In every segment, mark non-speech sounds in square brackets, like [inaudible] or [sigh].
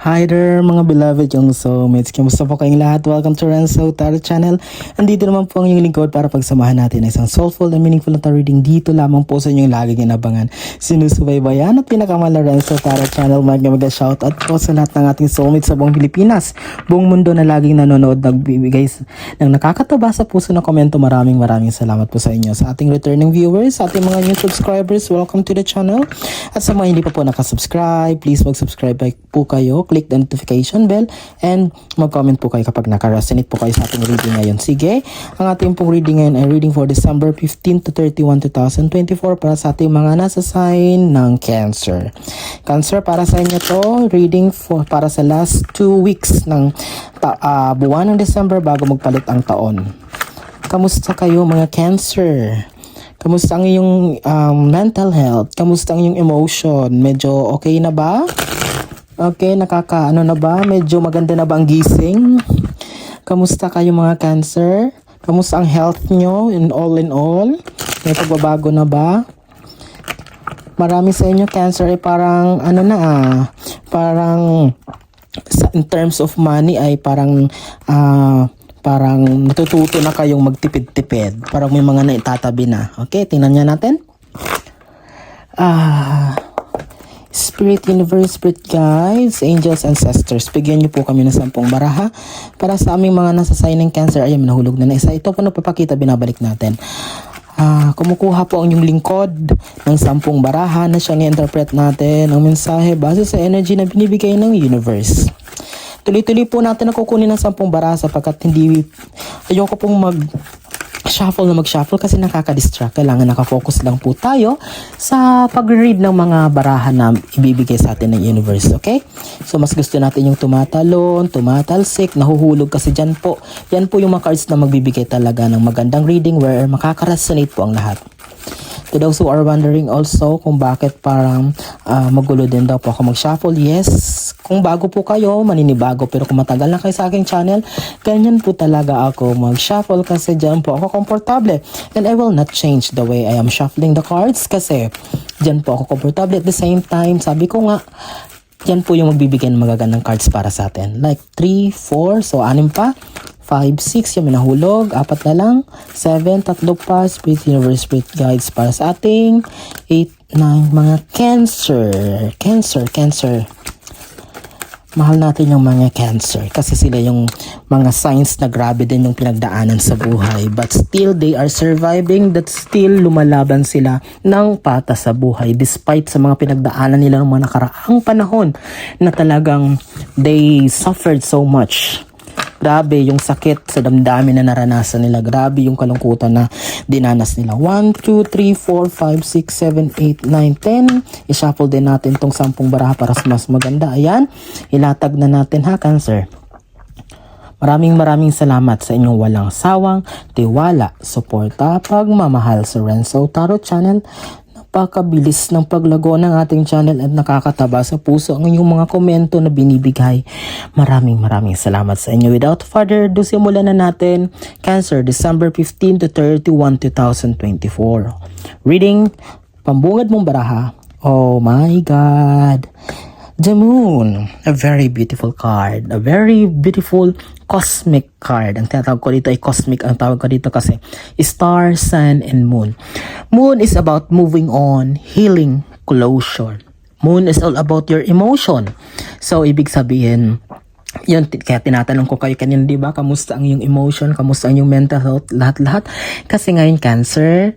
Hi there mga beloved yung soulmates. Kamusta po kayong lahat? Welcome to Renzo Tarot Channel. Andito naman po ang inyong lingkod para pagsamahan natin ng isang soulful and meaningful na tarot reading dito lamang po sa inyong laging inabangan. Sinusubaybayan at pinakamala Renzo Tarot Channel. Mag mag shoutout po sa lahat ng ating soulmates sa buong Pilipinas. Buong mundo na laging nanonood nagbibigay ng nakakataba sa puso na komento. Maraming maraming salamat po sa inyo. Sa ating returning viewers, sa ating mga new subscribers, welcome to the channel. At sa mga hindi pa po nakasubscribe, please mag-subscribe po kayo, click the notification bell, and mag-comment po kayo kapag naka-resonate po kayo sa ating reading ngayon. Sige, ang ating pong reading ngayon ay reading for December 15 to 31, 2024 para sa ating mga nasa sign ng Cancer. Cancer, para sa inyo to, reading for, para sa last two weeks ng ta- ah, buwan ng December bago magpalit ang taon. Kamusta kayo mga Cancer? Kamusta ang iyong um, mental health? Kamusta ang iyong emotion? Medyo okay na ba? Okay, nakaka ano na ba? Medyo maganda na ba ang gising? Kamusta kayo mga cancer? Kamusta ang health nyo in all in all? May pagbabago na ba? Marami sa inyo cancer ay parang ano na ah, parang in terms of money ay parang ah, parang natututo na kayong magtipid-tipid. Parang may mga naitatabi na. Okay, tingnan niya natin. Ah, Spirit Universe, Spirit Guides, Angels, Ancestors, bigyan niyo po kami ng sampung baraha para sa aming mga nasa sign ng cancer. Ayun, nahulog na na isa. Ito po nagpapakita, binabalik natin. Ah, kumukuha po ang inyong lingkod ng sampung baraha na siyang i-interpret natin ang mensahe base sa energy na binibigay ng universe. Tuloy-tuloy po natin na kukunin ng sampung baraha sapagkat hindi ayoko pong mag shuffle na mag-shuffle kasi nakaka-distract. Kailangan nakafocus lang po tayo sa pag-read ng mga barahan na ibibigay sa atin ng universe, okay? So, mas gusto natin yung tumatalon, tumatalsik, nahuhulog kasi dyan po. Yan po yung mga cards na magbibigay talaga ng magandang reading where makaka-resonate po ang lahat. To those who are wondering also kung bakit parang ah, magulo din daw po ako mag-shuffle, yes, kung bago po kayo, maninibago. Pero kung matagal na kayo sa aking channel, ganyan po talaga ako mag-shuffle kasi dyan po ako komportable. And I will not change the way I am shuffling the cards kasi dyan po ako komportable. At the same time, sabi ko nga, yan po yung magbibigay ng magagandang cards para sa atin. Like 3, 4, so anim pa. 5, 6, yung may nahulog. Apat na lang. 7, tatlo pa. Spirit Universe Spirit Guides para sa ating 8, 9, mga Cancer. Cancer, Cancer. Mahal natin yung mga Cancer kasi sila yung mga signs na grabe din yung pinagdaanan sa buhay. But still, they are surviving. That still, lumalaban sila ng pata sa buhay despite sa mga pinagdaanan nila ng mga nakaraang panahon na talagang they suffered so much. Grabe yung sakit sa damdamin na naranasan nila. Grabe yung kalungkutan na dinanas nila. 1, 2, 3, 4, 5, 6, 7, 8, 9, 10. I-shuffle din natin tong sampung baraha para mas maganda. Ayan. Ilatag na natin ha, Cancer. Maraming maraming salamat sa inyong walang sawang tiwala, suporta, pagmamahal sa Renzo Tarot Channel. Napakabilis ng paglago ng ating channel at nakakataba sa puso ang inyong mga komento na binibigay. Maraming maraming salamat sa inyo. Without further ado, simulan na natin. Cancer, December 15 to 31, 2024. Reading, pambungad mong baraha. Oh my God. The Moon, a very beautiful card. A very beautiful cosmic card. Ang tinatawag ko dito ay cosmic. Ang tawag ko dito kasi star, sun, and moon. Moon is about moving on, healing, closure. Moon is all about your emotion. So, ibig sabihin, yun, kaya tinatanong ko kayo kanina, di ba? Kamusta ang yung emotion? Kamusta ang yung mental health? Lahat-lahat. Kasi ngayon, cancer,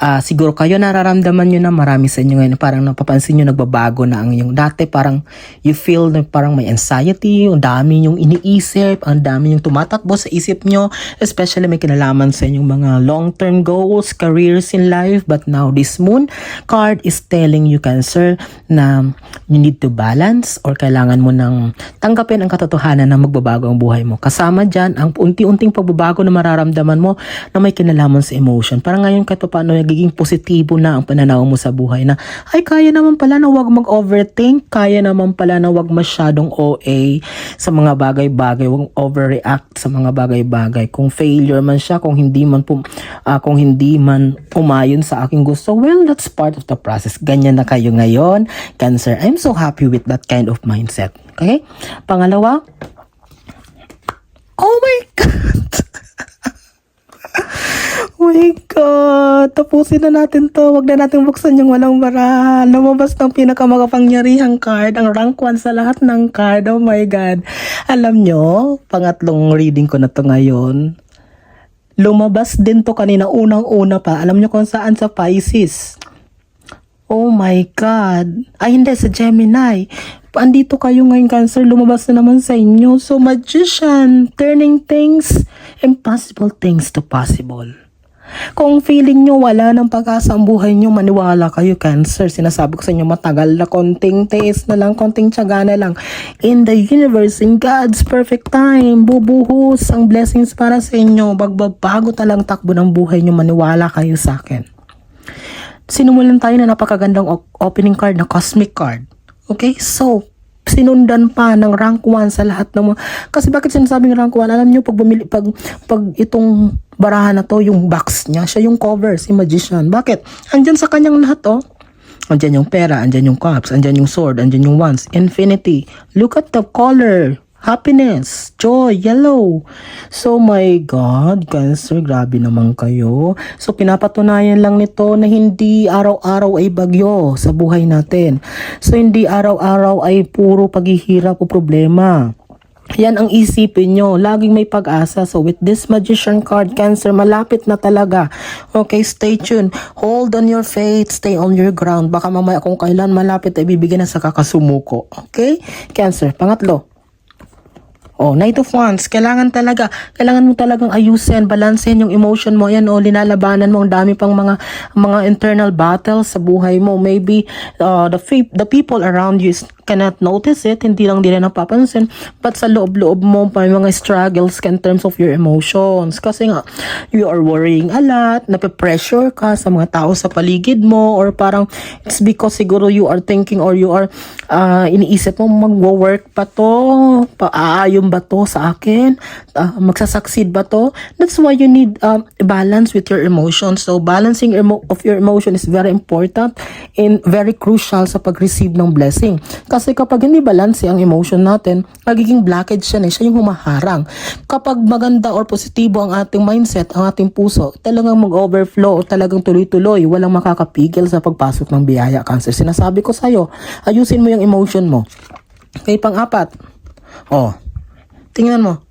ah siguro kayo nararamdaman nyo na marami sa inyo ngayon parang napapansin nyo nagbabago na ang yung dati parang you feel na parang may anxiety, ang dami yung iniisip, ang dami yung tumatakbo sa isip nyo, especially may kinalaman sa inyong mga long-term goals, careers in life, but now this moon card is telling you cancer na you need to balance or kailangan mo nang tanggapin ang katotohanan na magbabago ang buhay mo. Kasama dyan ang unti-unting pagbabago na mararamdaman mo na may kinalaman sa emotion. Parang ngayon kahit pa paano nagiging positibo na ang pananaw mo sa buhay na ay kaya naman pala na wag mag-overthink, kaya naman pala na wag masyadong OA sa mga bagay-bagay, wag overreact sa mga bagay-bagay. Kung failure man siya, kung hindi man pum, ah, kung hindi man umayon sa aking gusto, well, that's part of the process. Ganyan na kayo ngayon, Cancer. I'm so happy with that kind of mindset. Okay? Pangalawa, Oh my [laughs] God! My God! Tapusin na natin to. Huwag na natin buksan yung walang bara. Lumabas ng pinakamakapangyarihang card. Ang rank 1 sa lahat ng card. Oh my God! Alam nyo, pangatlong reading ko na to ngayon. Lumabas din to kanina unang-una pa. Alam nyo kung saan sa Pisces. Oh my God. Ay, hindi, sa Gemini. Andito kayo ngayon, Cancer. Lumabas na naman sa inyo. So, magician. Turning things, impossible things to possible. Kung feeling nyo wala ng pag-asa ang buhay nyo, maniwala kayo, Cancer. Sinasabi ko sa inyo, matagal na konting tiis na lang, konting tiyaga na lang. In the universe, in God's perfect time, bubuhos ang blessings para sa inyo. Bagbabago talang takbo ng buhay nyo, maniwala kayo sa akin sinumulan tayo na napakagandang op- opening card na cosmic card. Okay? So, sinundan pa ng rank 1 sa lahat ng mga... Kasi bakit sinasabing rank 1? Alam nyo, pag, bumili, pag, pag itong barahan na to, yung box niya, siya yung cover, si Magician. Bakit? Andyan sa kanyang lahat, oh. Andyan yung pera, andyan yung cups, andyan yung sword, andyan yung wands, infinity. Look at the color. Happiness, joy, yellow. So my God, Cancer, grabe naman kayo. So pinapatunayan lang nito na hindi araw-araw ay bagyo sa buhay natin. So hindi araw-araw ay puro paghihirap o problema. Yan ang isipin nyo. Laging may pag-asa. So with this magician card, Cancer, malapit na talaga. Okay, stay tuned. Hold on your faith. Stay on your ground. Baka mamaya kung kailan malapit ay bibigyan na sa kakasumuko. Okay? Cancer. Pangatlo. Oh, Knight of Wands, kailangan talaga, kailangan mo talagang ayusin, balansehin yung emotion mo. Yan, oh, linalabanan mo ang dami pang mga mga internal battles sa buhay mo. Maybe uh, the the people around you is, cannot notice it, hindi lang nila napapansin, but sa loob-loob mo may mga struggles in terms of your emotions. Kasi nga, you are worrying a lot, nape-pressure ka sa mga tao sa paligid mo, or parang it's because siguro you are thinking or you are uh, iniisip mo, magwo-work pa to, paaayon ba to sa akin, uh, magsasucceed ba to? That's why you need um, balance with your emotions. So, balancing emo- of your emotion is very important and very crucial sa pag-receive ng blessing. Kasi kapag hindi balance ang emotion natin, magiging blockage siya eh. Siya yung humaharang. Kapag maganda or positibo ang ating mindset, ang ating puso, talagang mag-overflow, talagang tuloy-tuloy, walang makakapigil sa pagpasok ng biyaya, Cancer. Sinasabi ko sa'yo, ayusin mo yung emotion mo. Okay, pang-apat. Oh, tingnan mo.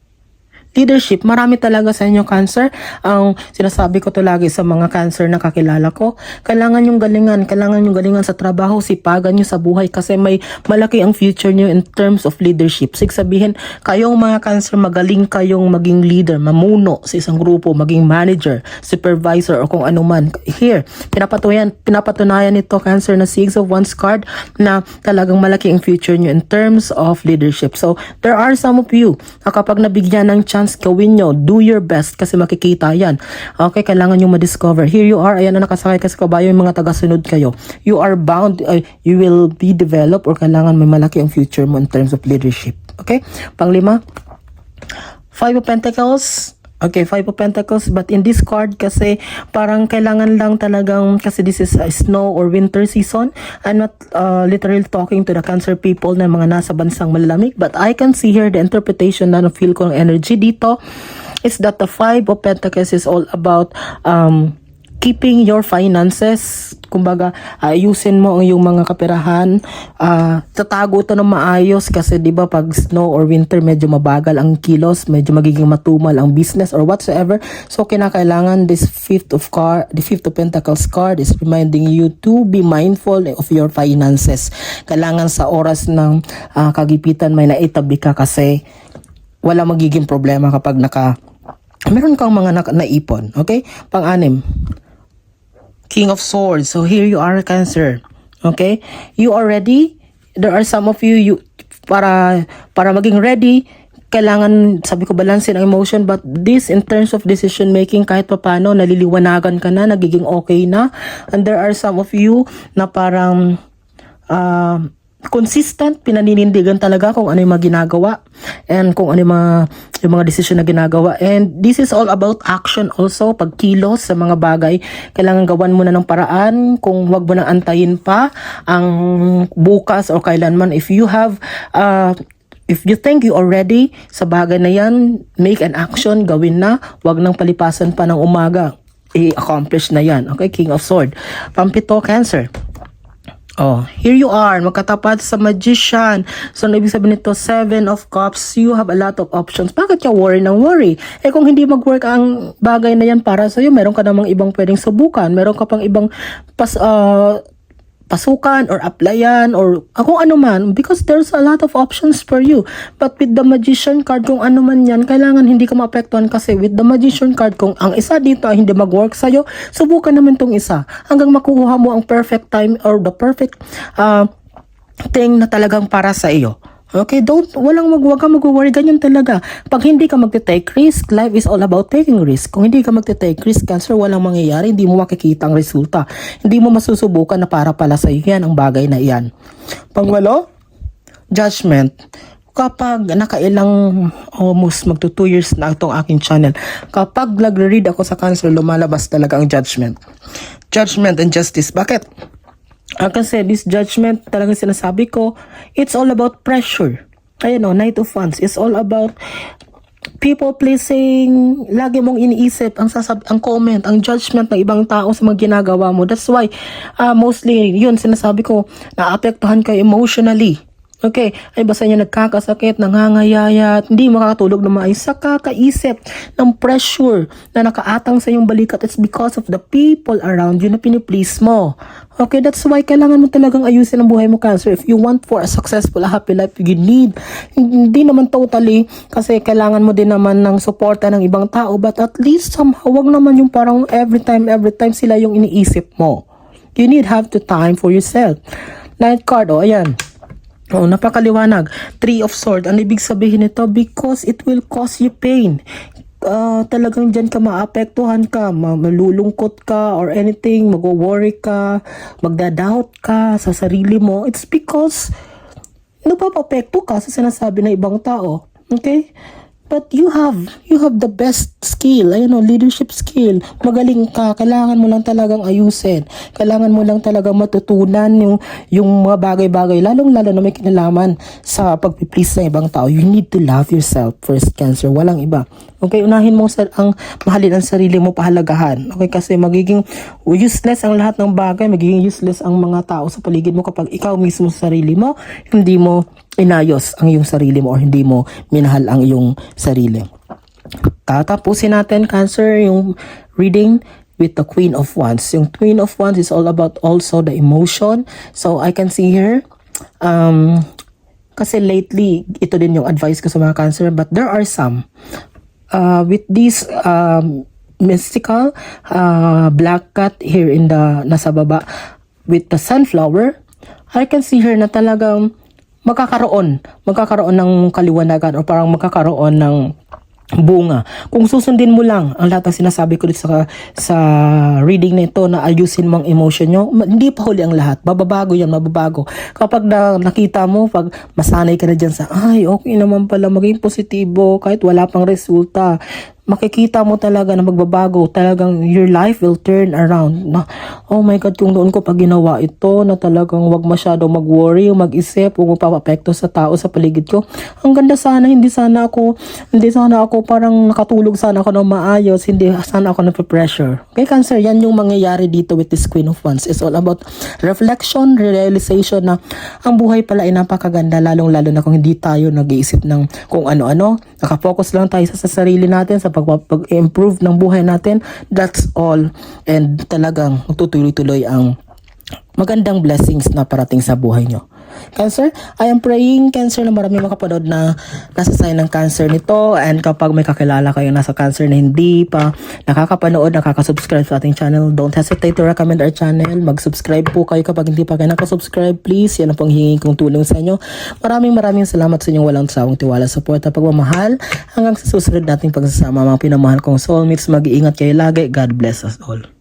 Leadership, marami talaga sa inyo cancer. Ang sinasabi ko to lagi sa mga cancer na kakilala ko, kailangan yung galingan, kailangan yung galingan sa trabaho, sipagan nyo sa buhay kasi may malaki ang future nyo in terms of leadership. Sig sabihin, kayong mga cancer, magaling kayong maging leader, mamuno sa isang grupo, maging manager, supervisor, o kung ano man. Here, pinapatunayan, pinapatunayan nito cancer na Six of Wands card na talagang malaki ang future nyo in terms of leadership. So, there are some of you na kapag nabigyan ng chance, gawin nyo, do your best kasi makikita yan. Okay, kailangan nyo ma-discover. Here you are, ayan na nakasakay ka sa kabayo, yung mga tagasunod kayo. You are bound, uh, you will be developed or kailangan may malaki ang future mo in terms of leadership. Okay? Panglima, Five of Pentacles, Okay, Five of Pentacles, but in this card kasi parang kailangan lang talagang, kasi this is a snow or winter season. I'm not uh, literally talking to the cancer people na mga nasa bansang malalamig, but I can see here the interpretation na feel ko ng energy dito is that the Five of Pentacles is all about um, keeping your finances, kumbaga ayusin mo ang iyong mga kaperahan, ah, tatago to ng maayos kasi 'di ba pag snow or winter medyo mabagal ang kilos, medyo magiging matumal ang business or whatsoever. So kinakailangan this fifth of card, the fifth of pentacles card is reminding you to be mindful of your finances. Kailangan sa oras ng ah, kagipitan may naitabi ka kasi wala magiging problema kapag naka meron kang mga naka, naipon, okay? Pang-anim, King of Swords. So here you are, Cancer. Okay? You are ready. There are some of you, you para para maging ready, kailangan, sabi ko, balansin ang emotion. But this, in terms of decision making, kahit pa paano, naliliwanagan ka na, nagiging okay na. And there are some of you na parang, ah, consistent, pinaninindigan talaga kung ano yung mga ginagawa and kung ano yung mga, yung mga decision na ginagawa. And this is all about action also, pagkilos sa mga bagay. Kailangan gawan mo na ng paraan kung wag mo nang antayin pa ang bukas o kailanman. If you have uh, If you think you already sa bagay na yan, make an action, gawin na, wag nang palipasan pa ng umaga. I-accomplish na yan. Okay, King of Sword. Pampito, Cancer. Oh, here you are, magkatapat sa magician. So, ano ibig sabihin nito, seven of cups, you have a lot of options. Bakit ka worry ng worry? Eh, kung hindi mag-work ang bagay na yan para sa'yo, meron ka namang ibang pwedeng subukan. Meron ka pang ibang pas, ah, pasukan or applyan or kung ano man because there's a lot of options for you. But with the magician card kung ano man yan kailangan hindi ka maapektuhan kasi with the magician card kung ang isa dito ay hindi mag-work sa'yo subukan naman tong isa. Hanggang makuha mo ang perfect time or the perfect uh, thing na talagang para sa iyo Okay, don't, walang mag, wag kang mag-worry, ganyan talaga. Pag hindi ka magte-take risk, life is all about taking risk. Kung hindi ka magte-take risk, cancer, walang mangyayari, hindi mo makikita ang resulta. Hindi mo masusubukan na para pala sa iyo yan, ang bagay na iyan. Pangwalo, judgment. Kapag nakailang almost magto 2 years na itong aking channel, kapag nagre-read ako sa cancer, lumalabas talaga ang judgment. Judgment and justice. Bakit? Ah, kasi this judgment talaga sinasabi ko, it's all about pressure. Ayan o, Knight of Wands, it's all about people pleasing, lagi mong iniisip ang sasab ang comment, ang judgment ng ibang tao sa mga ginagawa mo. That's why, ah, mostly, yun, sinasabi ko, naapektuhan ka emotionally. Okay, ay basta niya nagkakasakit, nangangayayat, hindi makakatulog na maayos sa kakaisip ng pressure na nakaatang sa iyong balikat. It's because of the people around you na piniplease mo. Okay, that's why kailangan mo talagang ayusin ang buhay mo, Cancer. If you want for a successful, a happy life, you need. Hindi naman totally, kasi kailangan mo din naman ng suporta ng ibang tao, but at least somehow, wag naman yung parang every time, every time sila yung iniisip mo. You need have to time for yourself. Night card, oh, ayan. Oh, napakaliwanag. Three of Swords. Ano ibig sabihin nito? Because it will cause you pain. Ah, talagang dyan ka maapektuhan ka, ma- malulungkot ka or anything, mag-worry ka, magda-doubt ka sa sarili mo. It's because napapapekto ka sa sinasabi ng ibang tao. Okay? But you have, you have the best skill, ayun o, leadership skill. Magaling ka, kailangan mo lang talagang ayusin. Kailangan mo lang talagang matutunan yung, yung mga bagay-bagay, lalong-lalo na may kinalaman sa pagpiplease ng ibang tao. You need to love yourself first, Cancer. Walang iba. Okay, unahin mo sa, ang mahalin ang sarili mo, pahalagahan. Okay, kasi magiging useless ang lahat ng bagay, magiging useless ang mga tao sa paligid mo kapag ikaw mismo sa sarili mo, hindi mo inayos ang iyong sarili mo or hindi mo minahal ang iyong sarili. Tatapusin natin, Cancer, yung reading with the Queen of Wands. Yung Queen of Wands is all about also the emotion. So, I can see here, um, kasi lately, ito din yung advice ko sa mga Cancer, but there are some. Uh, with this um, mystical uh, black cat here in the, nasa baba, with the sunflower, I can see here na talagang magkakaroon, magkakaroon ng kaliwanagan o parang magkakaroon ng bunga. Kung susundin mo lang ang lahat ng sinasabi ko dito sa, sa reading na ito na ayusin mo ang emotion nyo, hindi pa huli ang lahat. Mababago yan, mababago. Kapag na, nakita mo, pag masanay ka na dyan sa, ay, okay naman pala, maging positibo kahit wala pang resulta makikita mo talaga na magbabago. Talagang your life will turn around. Na, oh my God, kung noon ko pag ginawa ito, na talagang wag masyado mag-worry, mag-isip, huwag magpapapekto sa tao sa paligid ko. Ang ganda sana, hindi sana ako, hindi sana ako parang nakatulog sana ako ng maayos, hindi sana ako na-pressure. Okay, Cancer, yan yung mangyayari dito with this Queen of Wands. It's all about reflection, realization na ang buhay pala ay napakaganda, lalong-lalo na kung hindi tayo nag-iisip ng kung ano-ano. Nakafocus lang tayo sa, sa sarili natin, sa pag-improve ng buhay natin. That's all. And talagang magtutuloy-tuloy ang magandang blessings na parating sa buhay nyo. Cancer, I am praying Cancer na marami makapanood na nasa sign ng cancer nito and kapag may kakilala kayo nasa cancer na hindi pa nakakapanood, nakakasubscribe sa ating channel, don't hesitate to recommend our channel. Mag-subscribe po kayo kapag hindi pa kayo nakasubscribe, please. Yan ang pong kong tulong sa inyo. Maraming maraming salamat sa inyong walang sawang tiwala, support at pagmamahal. Hanggang sa susunod nating pagsasama mga pinamahal kong soulmates, mag-iingat kayo lagi. God bless us all.